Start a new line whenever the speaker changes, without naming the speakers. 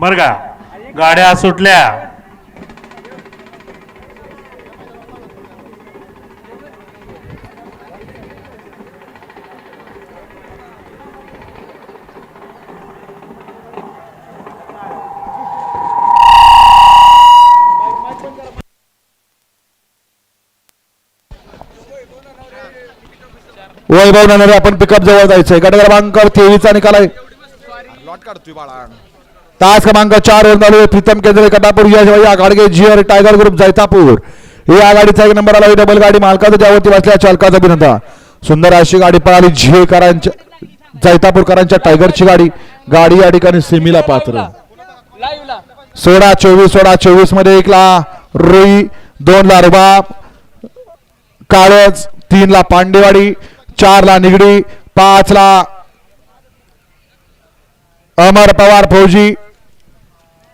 बर का. गाड्या सुटल्या.
वैभव नरे आपण पिकअप जवळ जायचंय. गट क्रमांक तेवीसचा निकाल आहे.
लॉट काढतोय बाळा.
तास क्रमांक चार वर चालू प्रीतम केंद्रे कटापूर यशभाई आघाडगे जिअर टायगर ग्रुप जैतापूर. ही आघाडीचा एक नंबर आला. डबल गाडी मालकाचा ज्यावरती बसल्या चालकाचा अभिनंदन. सुंदर अशी गाडी पळाली. झिएकरांच्या जैतापूरकरांच्या टायगरची गाडी. गाडी या ठिकाणी सेमीला पात्र. सोळा चोवीस सोळा चोवीसमध्ये एकला. रुई दोन ला रुबाब काळज तीन ला पांडेवाडी. चार ला निगडी. पाच ला अमर पवार फौजी.